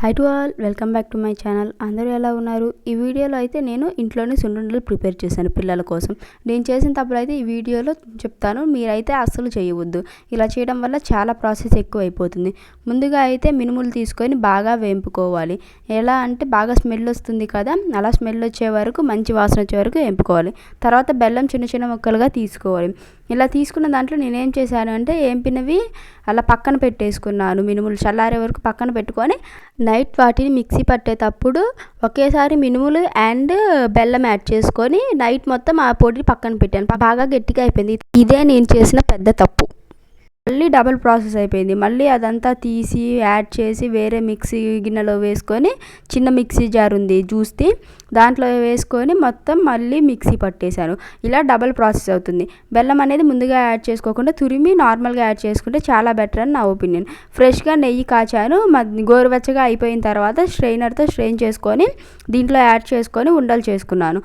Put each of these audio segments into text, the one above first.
Hi to all welcome back to my channel అందరూ ఎలా ఉన్నారు? ఈ వీడియోలో అయితే నేను ఇంట్లోనే సున్నుండలు ప్రిపేర్ చేశాను పిల్లల కోసం. నేను చేసిన తప్పులు అయితే ఈ వీడియోలో చెప్తాను. మీరైతే అస్సలు చేయవద్దు. ఇలా చేయడం వల్ల చాలా ప్రాసెస్ ఎక్కువ అయిపోతుంది. ముందుగా అయితే మినుములు తీసుకొని బాగా వేంపుకోవాలి. ఎలా అంటే బాగా స్మెల్ వస్తుంది కదా అలా స్మెల్ వచ్చే వరకు మంచి వాసన వచ్చే వరకు వేంపుకోవాలి. తర్వాత బెల్లం చిన్న చిన్న ముక్కలుగా తీసుకోవాలి. ఇలా తీసుకున్న దాంట్లో నేనేం చేశాను అంటే ఏంపినవి అలా పక్కన పెట్టేసుకున్నాను. మినుములు చల్లారే వరకు పక్కన పెట్టుకొని నైట్ వాటిని మిక్సీ పట్టేటప్పుడు ఒకేసారి మినుములు అండ్ బెల్లం యాడ్ చేసుకొని నైట్ మొత్తం ఆ పొడి పక్కన పెట్టాను. బాగా గట్టిగా అయిపోయింది. ఇదే నేను చేసిన పెద్ద తప్పు. మళ్ళీ డబల్ ప్రాసెస్ అయిపోయింది. మళ్ళీ అదంతా తీసి యాడ్ చేసి వేరే మిక్సీ గిన్నెలో వేసుకొని చిన్న మిక్సీ జార్ ఉంది జ్యూస్ది దాంట్లో వేసుకొని మొత్తం మళ్ళీ మిక్సీ పట్టేశాను. ఇలా డబల్ ప్రాసెస్ అవుతుంది. బెల్లం అనేది ముందుగా యాడ్ చేసుకోకుండా తురిమి నార్మల్గా యాడ్ చేసుకుంటే చాలా బెటర్ అని నా ఒపీనియన్ ఫ్రెష్గా నెయ్యి కాచాను. గోరువెచ్చగా అయిపోయిన తర్వాత స్ట్రైనర్తో స్ట్రెయిన్ చేసుకొని దీంట్లో యాడ్ చేసుకొని ఉండలు చేసుకున్నాను.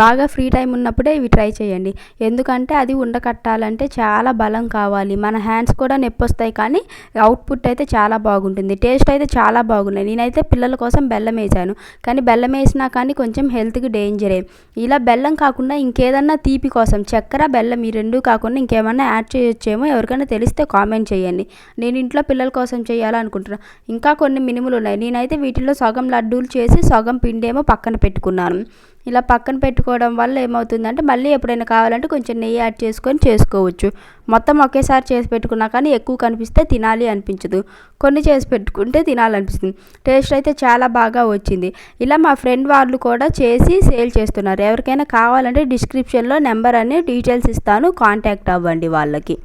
బాగా ఫ్రీ టైం ఉన్నప్పుడే ఇవి ట్రై చేయండి. ఎందుకంటే అది ఉండకట్టాలంటే చాలా బలం కావాలి. మన హ్యాండ్స్ కూడా నొప్పి వస్తాయి కానీ అవుట్పుట్ అయితే చాలా బాగుంటుంది. టేస్ట్ అయితే చాలా బాగున్నాయి. నేనైతే పిల్లల కోసం బెల్లం వేసాను. కానీ బెల్లం వేసినా కానీ కొంచెం హెల్త్కి డేంజరే. ఇలా బెల్లం కాకుండా ఇంకేదన్నా తీపి కోసం చక్కెర బెల్లం ఈ రెండు కాకుండా ఇంకేమన్నా యాడ్ చేయొచ్చేమో ఎవరికైనా తెలిస్తే కామెంట్ చేయండి. నేను ఇంట్లో పిల్లల కోసం చేయాలనుకుంటున్నాను ఇంకా కొన్ని మినుములు ఉన్నాయి నేనైతే వీటిలో సగం లడ్డూలు చేసి సగం పిండేమో పక్కన పెట్టుకున్నాను. ఇలా పక్కన పెట్టుకోవడం వల్ల ఏమవుతుందంటే మళ్ళీ ఎప్పుడైనా కావాలంటే కొంచెం నెయ్యి యాడ్ చేసుకొని చేసుకోవచ్చు. మొత్తం ఒకేసారి చేసి పెట్టుకున్నా కానీ ఎక్కువ కనిపిస్తే తినాలి అనిపించదు. కొన్ని చేసి పెట్టుకుంటే తినాలనిపిస్తుంది. టేస్ట్ అయితే చాలా బాగా వచ్చింది. ఇలా మా ఫ్రెండ్ వాళ్ళు కూడా చేసి సేల్ చేస్తున్నారు. ఎవరికైనా కావాలంటే డిస్క్రిప్షన్లో నెంబర్ అని డీటెయిల్స్ ఇస్తాను. కాంటాక్ట్ అవ్వండి వాళ్ళకి.